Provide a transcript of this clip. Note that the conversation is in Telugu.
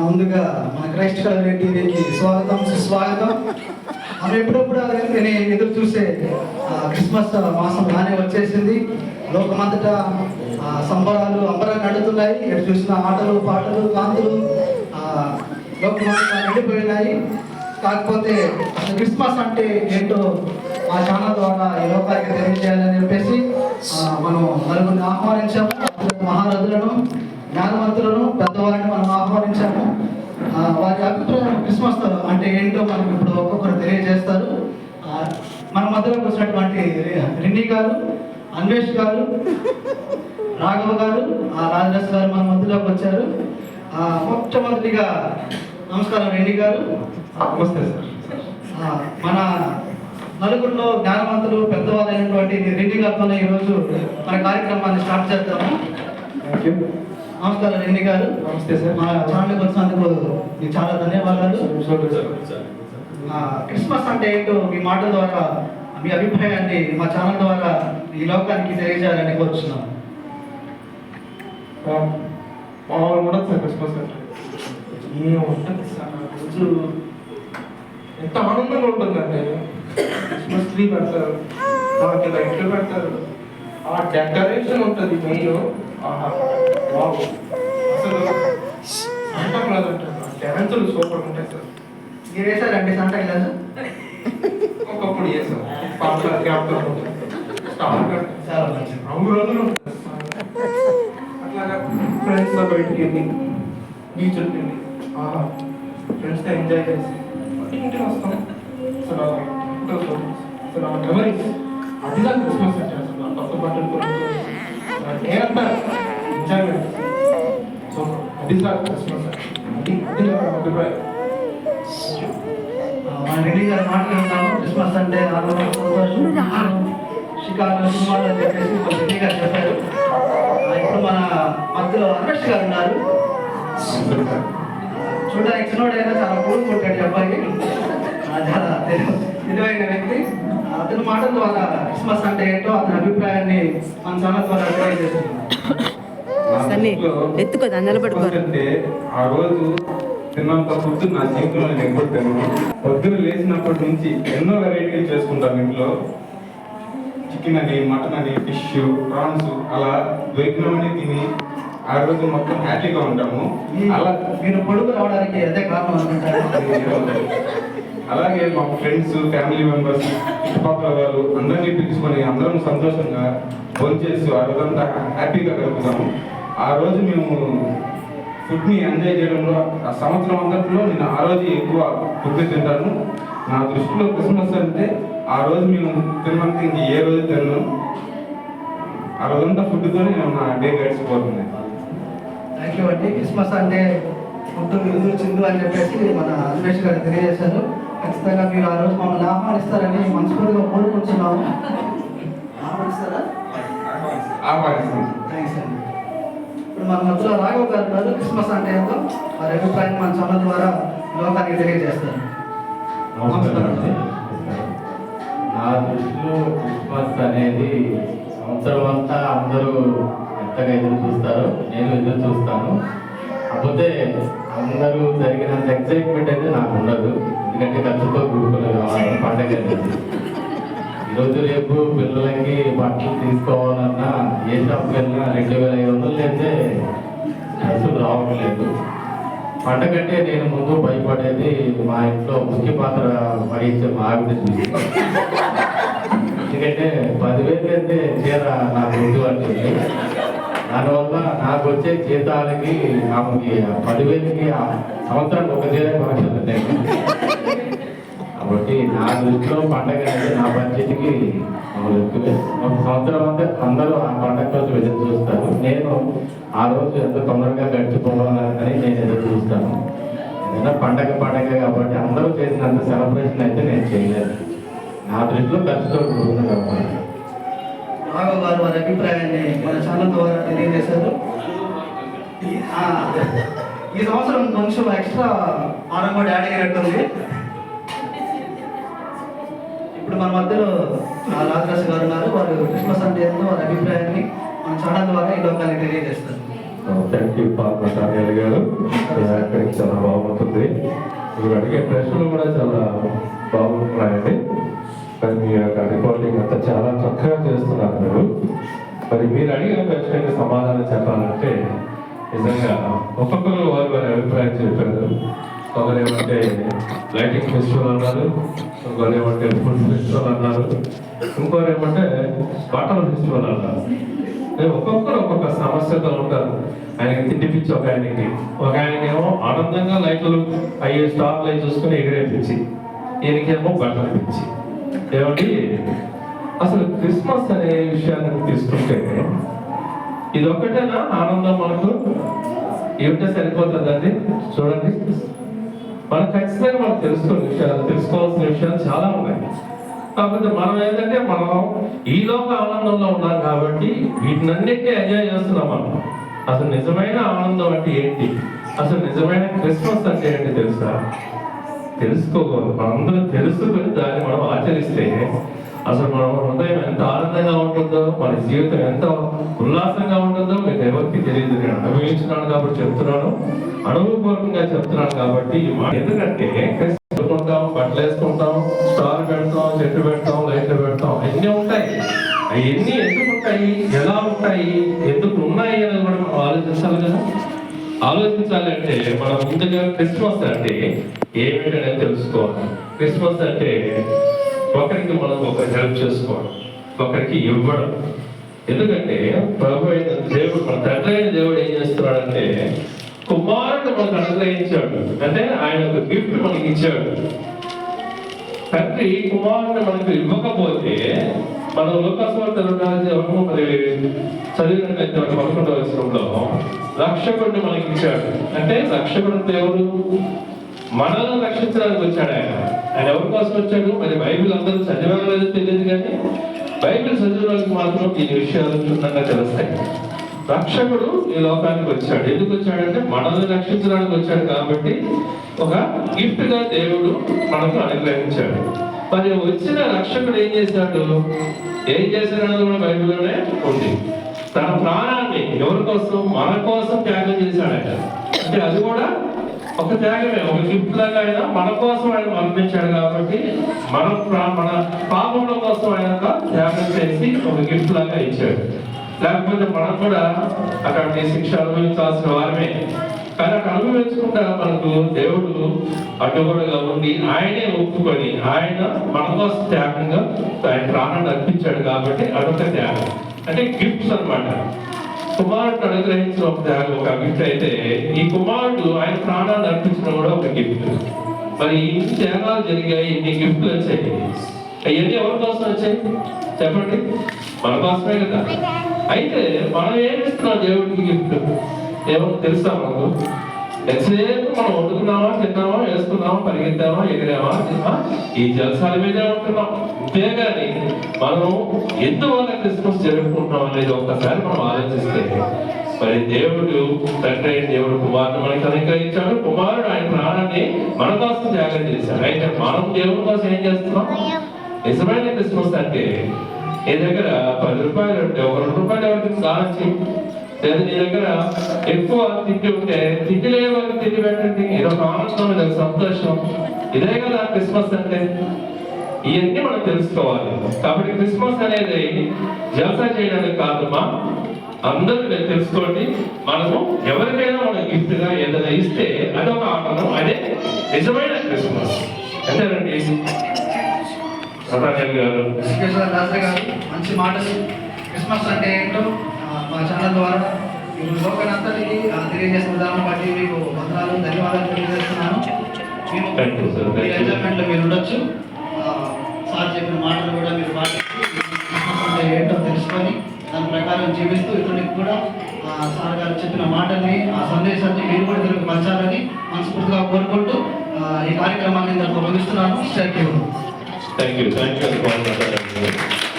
ముందుగా మన క్రైస్ట్ కలర్ టీవీకి స్వాగతం సుస్వాగతం. మనం ఎప్పుడప్పుడు నేను ఎదురు చూసే క్రిస్మస్ మాసం బాగానే వచ్చేసింది. లోకమంతటా సంబరాలు అంబరాలు నడుతున్నాయి ఎటు చూసిన ఆటలు పాటలు కాంతులు ఆ, లోకమంతటా నిండిపోయినాయి. కాకపోతే అసలు క్రిస్మస్ అంటే ఏంటో మా ఛానల్ ద్వారా ఈ లోకానికి తెలియజేయాలని చెప్పేసి మనం నలుగురిని ఆహ్వానించాము. మహారథులను జ్ఞానవంతులను పెద్దవారిని మనం ఆహ్వానించాము. వారి అభిప్రాయం క్రిస్మస్ అంటే ఏంటో మనకు ఇప్పుడు ఒక్కొక్కరు తెలియజేస్తారు. మన మధ్యలోకి వచ్చినటువంటి రిన్ని గారు అన్వేష్ గారు రాఘవ గారు ఆ రాజరాజ్ గారు మన మధ్యలోకి వచ్చారు. ఆ, మొట్టమొదటిగా నమస్కారం రెడ్డి గారు. నమస్తే సార్. మన నలుగురిలో జ్ఞానవంతులు పెద్దవాళ్ళైనటువంటి రెడ్డి గారితోనే ఈరోజు మన కార్యక్రమాన్ని స్టార్ట్ చేద్దాము. థ్యాంక్ యూ నమస్కారం రెడ్డి గారు. నమస్తే సార్. మా ఛానల్కి వచ్చినందుకు మీకు చాలా ధన్యవాదాలు. క్రిస్మస్ అంటే ఏంటో మీ మాటల ద్వారా మీ అభిప్రాయాన్ని మా ఛానల్ ద్వారా ఈ లోకానికి తెలియజేయాలని కోరుచున్నాం. మామూలు కూడా సార్ క్రిస్మస్ అంటే. ఉంటుంది సార్? రోజు ఎంత ఆనందంగా ఉంటుందంటే క్రిస్మస్ ట్రీ పెడతారు. దానికి లైట్లు పెడతారు. ఆ డెకరేషన్ ఉంటుంది మెయిన్. వావ్ అసలు సంతా క్లాస్ ఉంటుంది డ్యాన్సులు సూపర్ ఉంటాయి సార్. మీరు వేసారండి సంట క్లాస్ ఒకప్పుడు చేసాం పాటలు జ్ఞాపకం ఉంటుంది. రంగు రంగులు ఉంటుంది అట్లాగా ఫ్రెండ్స్తో బయటికి వెళ్ళి బీచ్కి వెళ్ళి ఆహా ఫ్రెండ్స్తో ఎంజాయ్ చేసి ఇంటికి వస్తాం. అసలు. అసలు మెమరీస్ అదిగా క్రిస్మస్ అంటే అసలు. కొత్త బట్టలు సో అది సార్. అంటే. అది అభిప్రాయం. మన రెడ్డి గారి మాటలు విన్నాము. క్రిస్మస్ అంటే ఆనందం సంతోషం షికారు సినిమాలు అని చెప్పేసి మన రెడ్డి గారు చెప్పారు. ఇప్పుడు మన మధ్యలో అన్వేష్ గారు ఉన్నారు. చూడడానికి చిన్నోడైనా చాలా పూలు కొట్టాడు అబ్బాయి చాలా తెలు- తెలివైన వ్యక్తి. అతని మాటల ద్వారా క్రిస్మస్ అంటే ఏంటో అతని అభిప్రాయాన్ని మన ఛానల్ ద్వారా తెలియజేస్తున్నాం సన్నీ, ఎత్తుకో, దాన్ని నిలబెట్టుకో. అంటే ఆ రోజు తిన్నంత ఫుడ్ నా జీవితంలో నేను తిన్నాను పొద్దున లేచినప్పటి నుంచి ఎన్నో వెరైటీలు చేసుకుంటాను ఇంట్లో. చికెన్ అని మటన్ అని ఫిష్ ప్రాన్స్ అలా దొరికినవన్నీ తిని ఆ రోజు మొత్తం హ్యాపీగా ఉంటాము. అలా మీరు పొడుగు రావడానికి అదే కారణం అనుకుంటారు అలాగే మా ఫ్రెండ్స్ ఫ్యామిలీ మెంబర్స్ చుట్టుపక్కల వాళ్ళు అందరినీ పిలుచుకొని అందరం సంతోషంగా భోంచేసి ఆ రోజంతా హ్యాపీగా గడుపుతాము. ఆ రోజు మేము ఫుడ్ని ఎంజాయ్ చేయడంలో ఆ సంవత్సరం అంతట్లో నేను ఆ రోజు ఎక్కువ ఫుడ్ తింటాను. నా దృష్టిలో క్రిస్మస్ అంటే ఆ రోజు మేము తిన్నంత ఇంక ఏ రోజు తిన్నాను ఆ రోజంతా ఫుడ్తోనే నా డే గడిచిపోతుంది థ్యాంక్ యూ అండి. క్రిస్మస్ అంటే ఫుడ్ విందు చిందు అని చెప్పేసి మన అన్వేష్ గారు తెలియజేశారు ఖచ్చితంగా మీరు ఆ రోజు మమ్మల్ని ఆహ్వానిస్తారని మనస్ఫూర్తిగా కోరుకుంటున్నాము. ఆహ్వానిస్తారా? ఆహ్వానిస్తాను థ్యాంక్స్ అండి. ఇప్పుడు మన మధ్యలో రాఘవ్ గారు ఉన్నారు. క్రిస్మస్ అంటే ఏంటో వారి అభిప్రాయం మన ఛానల్ ద్వారా లోకానికి తెలియజేస్తారు. నా దృష్టిలో క్రిస్మస్ అనేది సంవత్సరం అంతా అందరూ ఎంతగా ఎదురు చూస్తారో నేను ఎదురు చూస్తాను. కాకపోతే అందరూ జరిగినంత ఎక్సైట్మెంట్ అయితే నాకు ఉండదు. ఎందుకంటే ఖర్చుతో కూడుకున్న పండగ రోజు ఈరోజు రేపు పిల్లలకి బట్టలు తీసుకోవాలన్నా ఏ షాప్కి వెళ్ళినా రెండు వేల ఐదు వందలు అయితే అసలు రావట్లేదు. పండగంటే నేను ముందు భయపడేది మా ఇంట్లో ముఖ్య పాత్ర వహించే మా ఆవిడ చూసి. ఎందుకంటే పదివేలు అయితే చీర నాకు వద్దు అంటుంది. దానివల్ల నాకు వచ్చే జీతాలకి ఆమెకి పదివేలకి సంవత్సరానికి ఒక చీర కొనగలుగుతాయి కాబట్టి నా దృష్టిలో పండగ అనేది నా బడ్జెట్కి ఒక సంవత్సరం అంతా అందరూ ఆ పండగ కోసం ఎదురు చూస్తారు. నేను ఆ రోజు ఎంత తొందరగా గడిచిపోవాలని నేను ఎదురు చూస్తాను. ఏదైనా పండగ పండగ కాబట్టి అందరూ చేసినంత సెలబ్రేషన్ అయితే నేను చేయలేదు. నా దృష్టిలో ఖర్చుతో కూడుకున్న కాబట్టి రాఘవ్ గారు వారి అభిప్రాయాన్ని మన ఛానల్ ద్వారా తెలియజేశారు. ఈ సంవత్సరం కొంచెం ఎక్స్ట్రా ఆరం కూడా యాడ్ అయినట్టుంది మన మధ్యలో ఆ రాజరాజు గారు ఉన్నారు. వారు క్రిస్మస్ అంటే ఏంటో వారి అభిప్రాయాన్ని మన ఛానల్ ద్వారా ఈ లోకానికి తెలియజేస్తారు. థ్యాంక్ యూ పాప గారు ఇక్కడికి చాలా బాగుంటుంది. మీరు అడిగే ప్రశ్నలు కూడా చాలా బాగుంటున్నాయండి మరి మీ యొక్క రిపోర్టింగ్ అంతా చాలా చక్కగా చేస్తున్నారు మీరు. మరి మీరు అడిగిన ప్రశ్నకి సమాధానం చెప్పాలంటే నిజంగా ఒక్కొక్కరు వారి వారి అభిప్రాయం చెప్పారు. ఒకరు ఏమంటే లైటింగ్ ఫెస్టివల్ అన్నారు. ఇంకొకరు ఏమంటే ఫుడ్ ఫెస్టివల్ అన్నారు ఇంకోరు ఏమంటే బట్టల ఫెస్టివల్ అన్నారు ఒక్కొక్కరు ఒక్కొక్క సమస్యతో ఉంటారు. ఆయనకి తిండిపించి ఒక ఆయనకి. ఒక ఆయనకేమో ఆనందంగా లైట్లు అయ్యే స్టార్ లైట్ చూసుకుని ఎగిరేపించి ఈయనకేమో బట్టలు పిచ్చి. ఏమండి? అసలు క్రిస్మస్ అనే విషయాన్ని తీసుకుంటే ఇది ఒక్కటేనా ఆనందం మనకు? ఏమిటో సరిపోతుందండి? చూడండి. మనం ఖచ్చితంగా మనం తెలుసుకున్న విషయాలు తెలుసుకోవాల్సిన విషయాలు చాలా ఉన్నాయి. కాకపోతే మనం ఏంటంటే మనం ఈ లోక ఆనందంలో ఉన్నాం కాబట్టి వీటినన్నిటినీ ఎంజాయ్ చేస్తున్నాం మనం. అసలు నిజమైన ఆనందం అంటే ఏంటి? అసలు నిజమైన క్రిస్మస్ అంటే ఏంటి తెలుసా? తెలుసుకోకూడదు. మనందరం తెలుసుకుని దాన్ని మనం ఆచరిస్తే అసలు మన హృదయం ఎంత ఆనందంగా ఉంటుందో మన జీవితం ఎంత ఉల్లాసంగా ఉంటుందో మీకు ఎవరికి తెలియదు. నేను అనుభవించున్నాను కాబట్టి చెప్తున్నాను. అనుభవపూర్వకంగా చెప్తున్నాను కాబట్టి ఎందుకంటే వేసుకుంటాం బట్టలు వేసుకుంటాం స్టార్ పెడతాం చెట్టు పెడతాం లైట్లు పెడతాం. అన్నీ ఉంటాయి. అవన్నీ ఎందుకు ఉంటాయి? ఎలా ఉంటాయి? ఎందుకు ఉన్నాయి అని కూడా మనం ఆలోచించాలి కదా. ఆలోచించాలి అంటే మనం ముందుగా క్రిస్మస్ అంటే ఏమిటనేది తెలుసుకోవాలి. క్రిస్మస్ అంటే ఒకరికి మనం ఒకరికి హెల్ప్ చేసుకోవడం ఒకరికి ఇవ్వడం. ఎందుకంటే ప్రభు అయిన దేవుడు మన తండ్రి అయిన దేవుడు ఏం చేస్తున్నాడంటే కుమారుడు మనకు అనుగ్రహించాడు. అంటే ఆయన ఒక గిఫ్ట్ మనకి ఇచ్చాడు. తండ్రి కుమారుడు మనకు ఇవ్వకపోతే మనం లోకస్వార్థ రెండవ మరి చదివినట్లయితే మన పదకొండవ వచనంలో రక్షకుడిని మనకి ఇచ్చాడు. అంటే రక్షకుడు దేవుడు. మనల్ని రక్షించడానికి వచ్చాడు ఆయన. ఆయన ఎవరి కోసం వచ్చాడు? మరి బైబిల్ అందరూ చదివారో లేదో తెలియదు కానీ బైబిల్ చదివిన వాళ్ళకి మాత్రం ఈ విషయాలు క్షుణ్ణంగా తెలుస్తాయి. రక్షకుడు ఈ లోకానికి వచ్చాడు. ఎందుకు వచ్చాడంటే మనల్ని రక్షించడానికి వచ్చాడు కాబట్టి ఒక గిఫ్ట్గా దేవుడు మనకు అనుగ్రహించాడు. మరి వచ్చిన రక్షకుడు ఏం చేశాడు? ఏం చేశాడన్నది కూడా బైబిల్లోనే ఉంది. తన ప్రాణాన్ని ఎవరి కోసం? మన కోసం త్యాగం చేశాడు అంటే అది కూడా ఒక త్యాగమే ఒక గిఫ్ట్ లాగా ఆయన మన కోసం ఆయన పంపించాడు కాబట్టి మన ప్రా- మన పాపముల కోసం ఆయన త్యాగం చేసి ఒక గిఫ్ట్ లాగా ఇచ్చాడు. లేకపోతే మనం కూడా అక్కడ శిక్ష అనుభవించాల్సిన వారమే. కానీ అక్కడ అనుభవించకుండా మనకు దేవుడు అడ్డుగోడగా ఉండి ఆయనే ఒప్పుకొని ఆయన మన కోసం త్యాగంగా ఆయన ప్రాణాన్ని అర్పించాడు కాబట్టి అదొక త్యాగం. అంటే గిఫ్ట్స్ అన్నమాట. కుమారుడు అనుగ్రహించిన ఒక ఒక గిఫ్ట్ అయితే ఈ కుమారుడు ఆయన ప్రాణాన్ని అర్పించడం కూడా ఒక గిఫ్ట్ మరి ఇన్ని త్యాగాలు జరిగాయి ఇన్ని గిఫ్ట్లు వచ్చాయి? అవన్నీ ఎవరి కోసం వచ్చాయి? చెప్పండి. మన కోసమే కదా. అయితే మనం ఏమిస్తున్నాం దేవుడికి గిఫ్ట్ ఏమో తెలుసా మనకు? ఎంతసేపు మనం వండుకున్నామా తిన్నామా వేసుకున్నామా పరిగెత్తామా ఎగిరామా ఈ జలసాల మీదే ఉంటున్నాం. అంతేగాని మనం ఎందువల్ల క్రిస్మస్ జరుపుకుంటున్నాం అనేది ఒక్కసారి మనం ఆలోచిస్తే మరి దేవుడు తండ్రి అయిన దేవుడు కుమారుడు మనకి అనుగ్రహించాడు కుమారుడు ఆయన ప్రాణాన్ని మన కోసం త్యాగం చేశాడు. అయితే మనం దేవుడి కోసం ఏం చేస్తున్నాం? నిజమైన క్రిస్మస్ అంటే నీ దగ్గర పది రూపాయలు ఉంటే ఒక రెండు రూపాయలు ఎవరికి దానొచ్చి లేదా నీ దగ్గర ఎక్కువ తిండి ఉంటే తిండి లేని వాళ్ళకి తిండి పెట్టండి. ఇది ఒక ఆనందం ఇదొక సంతోషం. ఇదే కదా క్రిస్మస్ అంటే. ఇవన్నీ మనం తెలుసుకోవాలి. కాబట్టి క్రిస్మస్ అనేది జలసా చేయడానికి కాదమ్మా అందరూ తెలుసుకోండి. మనము ఎవరికైనా మనం గిఫ్ట్గా ఏదైనా ఇస్తే అదొక ఆనందం అదే నిజమైన క్రిస్మస్. అంతేనండి. సదానంద గారు మంచి మాటలు. క్రిస్మస్ అంటే ఏంటో మా ఛానల్ ద్వారా ఆ, తెలియజేసిన విధానం బట్టి మీకు వందనాలు ధన్యవాదాలు తెలియజేస్తున్నాను. ఎంజాయ్మెంట్లో మీరు ఉండొచ్చు. సార్ చెప్పిన మాటలు కూడా మీరు అంటే ఏంటో తెలుసుకొని దాని ప్రకారం జీవిస్తూ ఇతరునికి కూడా సార్ గారు చెప్పిన మాటల్ని ఆ సందేశాన్ని మీరు కూడా ఇతరులకు పంచాలని మనస్ఫూర్తిగా కోరుకుంటూ ఈ కార్యక్రమాన్ని ఇంతకు ముగిస్తున్నాను. Thank you thank you thank you